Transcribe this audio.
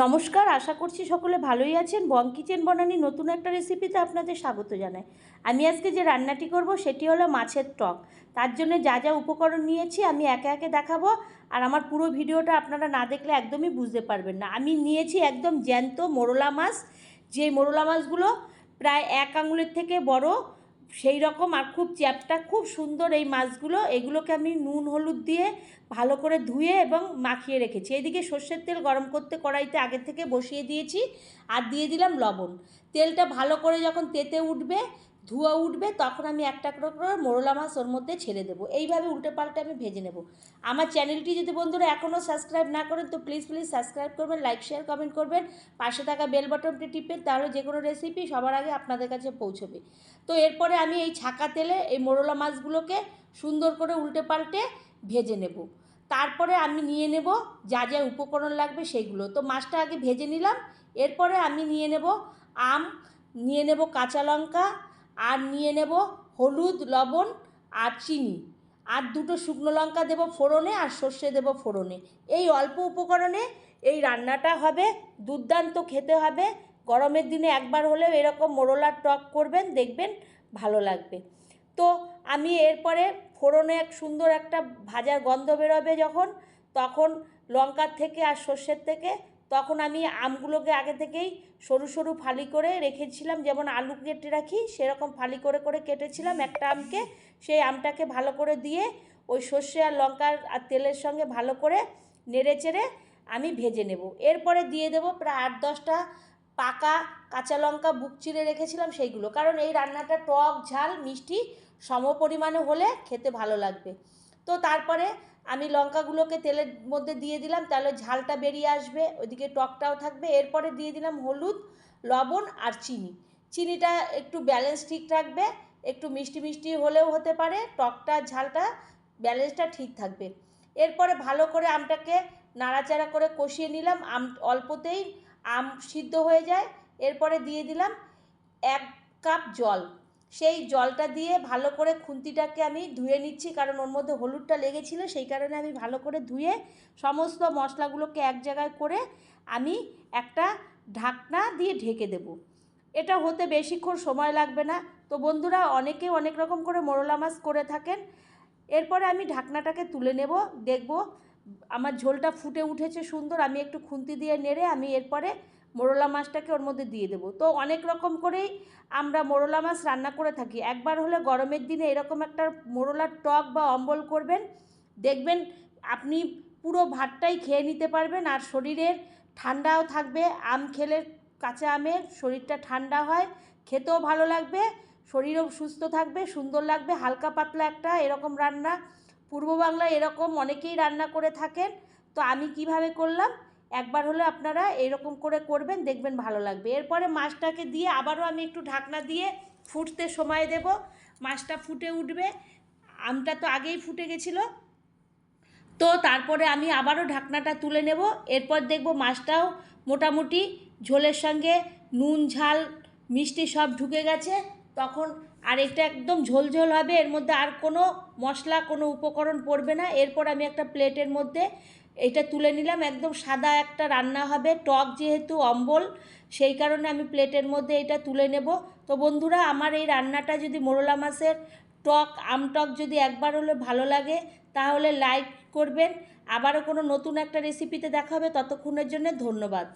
নমস্কার, আশা করছি সকলে ভালোই আছেন। বং কিচেন বনানি নতুন একটা রেসিপিতে আপনাদের স্বাগত জানাই। আমি আজকে যে রান্নাটি করব সেটি হলো মাছের টক। তার জন্য যা যা উপকরণ নিয়েছি আমি একে একে দেখাবো। আর আমার পুরো ভিডিওটা আপনারা না দেখলে একদমই বুঝতে পারবেন না। আমি নিয়েছি একদম জ্যান্ত মোরলা মাছ। যে মোরলা মাছগুলো প্রায় এক আঙুলের থেকে বড় সেই রকম আর খুব চ্যাপটা, খুব সুন্দর এই মাছগুলো। এগুলোকে আমি নুন, হলুদ দিয়ে ভালো করে ধুয়ে এবং মাখিয়ে রেখেছি। এদিকে সর্ষের তেল গরম করতে কড়াইতে আগে থেকে বসিয়ে দিয়েছি আর দিয়ে দিলাম লবণ। তেলটা ভালো করে যখন তেতে উঠবে ধোঁয়া উঠবে, তখন আমি একটা করে করে মোরলা মাছ ওর মধ্যে ছেড়ে দেবো। এইভাবে উল্টে পাল্টে আমি ভেজে নেব। আমার চ্যানেলটি যদি বন্ধুরা এখনও সাবস্ক্রাইব না করেন, তো প্লিজ প্লিজ সাবস্ক্রাইব করবেন লাইক শেয়ার কমেন্ট করবেন। পাশে থাকা বেল বাটনটি টিপবেন, তাহলে যে কোনো রেসিপি সবার আগে আপনাদের কাছে পৌঁছবে। তো এরপরে আমি এই ছাকা তেলে এই মোরলা মাছগুলোকে সুন্দর করে উল্টে পাল্টে ভেজে নেব। তারপরে আমি নিয়ে নেব যা যা উপকরণ লাগবে সেইগুলো। তো মাছটা আগে ভেজে নিলাম, এরপরে আমি নিয়ে নেব আম, নিয়ে নেব কাঁচা লঙ্কা আর নিয়ে নেব হলুদ, লবণ আর চিনি। আর দুটো শুকনো লঙ্কা দেবো ফোড়নে আর সর্ষে দেবো ফোড়নে। এই অল্প উপকরণে এই রান্নাটা হবে, দুর্দান্ত খেতে হবে। গরমের দিনে একবার হলেও এরকম মোরলার টক করবেন, দেখবেন ভালো লাগবে। তো আমি এরপরে ফোড়নে এক সুন্দর একটা ভাজার গন্ধ বেরোবে যখন, তখন লঙ্কার থেকে আর সর্ষের থেকে তখন আমি আমগুলোকে আগে থেকেই সরু সরু ফালি করে রেখেছিলাম, যেমন আলু কেটে রাখি সেরকম ফালি করে করে কেটেছিলাম একটা আমকে। সেই আমটাকে ভালো করে দিয়ে ওই সর্ষে আর লঙ্কার আর তেলের সঙ্গে ভালো করে নেড়ে চেড়ে আমি ভেজে নেব। এরপরে দিয়ে দেবো প্রায় আট দশটা পাকা কাঁচা লঙ্কা বুক চিরে রেখেছিলাম সেইগুলো। কারণ এই রান্নাটা টক, ঝাল, মিষ্টি, সম পরিমাণে হলে খেতে ভালো লাগবে। তো তারপরে আমি লঙ্কাগুলোকে তেলের মধ্যে দিয়ে দিলাম, তাহলে ঝালটা বেরিয়ে আসবে, ওইদিকে টকটাও থাকবে। এরপরে দিয়ে দিলাম হলুদ, লবণ আর চিনি। চিনিটা একটু ব্যালেন্স ঠিক রাখবে একটু মিষ্টি মিষ্টি হলেও হতে পারে, টকটা, ঝালটা ব্যালেন্সটা ঠিক থাকবে। এরপরে ভালো করে আমটাকে নাড়াচাড়া করে কষিয়ে নিলাম, আম অল্পতেই আম সিদ্ধ হয়ে যায়। এরপরে দিয়ে দিলাম এক কাপ জল। সেই জলটা দিয়ে ভালো করে খুন্তিটাকে আমি ধুয়ে নিচ্ছি, কারণ ওর মধ্যে হলুদটা লেগেছিলো, সেই কারণে আমি ভালো করে ধুয়ে সমস্ত মশলাগুলোকে এক জায়গায় করে আমি একটা ঢাকনা দিয়ে ঢেকে দেব। এটা হতে বেশিক্ষণ সময় লাগবে না। তো বন্ধুরা, অনেকে অনেক রকম করে মোরলা মাছ করে থাকেন। এরপরে আমি ঢাকনাটাকে তুলে নেব, দেখব আমার ঝোলটা ফুটে উঠেছে সুন্দর, আমি একটু খুন্তি দিয়ে নেড়ে আমি এরপরে মোরলা মাছটাকে ওর মধ্যে দিয়ে দেবো। তো অনেক রকম করেই আমরা মোরলা মাছ রান্না করে থাকি। একবার হলে গরমের দিনে এরকম একটা মোরলার টক বা অম্বল করবেন, দেখবেন আপনি পুরো ভাতটাই খেয়ে নিতে পারবেন আর শরীরের ঠান্ডাও থাকবে। আম খেলে কাঁচা আমের শরীরটা ঠান্ডা হয়, খেতেও ভালো লাগবে, শরীরও সুস্থ থাকবে, সুন্দর লাগবে, হালকা পাতলা একটা এরকম রান্না। পূর্ব বাংলায় এরকম অনেকেই রান্না করে থাকেন। তো আমি কীভাবে করলাম? একবার হলে আপনারা এরকম করে করবেন, দেখবেন ভালো লাগবে। এরপরে মাছটাকে দিয়ে আবারও আমি একটু ঢাকনা দিয়ে ফুটতে সময় দেব। মাছটা ফুটে উঠবে। আমটা তো আগেই ফুটে গেছিল। তো তারপরে আমি আবারও ঢাকনাটা তুলে নেব। এরপর দেখব মাছটাও মোটামুটি ঝোলের সঙ্গে নুন, ঝাল, মিষ্টি সব ঢুকে গেছে। তখন আর এটা একদম ঝোল ঝোল হবে, এর মধ্যে আর কোনো মশলা, কোনো উপকরণ পড়বে না। এরপর আমি একটা প্লেটের মধ্যে এটা তুলে নিলাম, একদম সাদা একটা রান্না হবে, টক যেহেতু অম্বল, সেই কারণে আমি প্লেটের মধ্যে এটা তুলে নেব। তো বন্ধুরা, আমার এই রান্নাটা যদি মোরলা মাছের টক আমটক যদি একবার হলে ভালো লাগে, তাহলে লাইক করবেন। আবারও কোনো নতুন একটা রেসিপিতে দেখা হবে, ততক্ষণের জন্য ধন্যবাদ।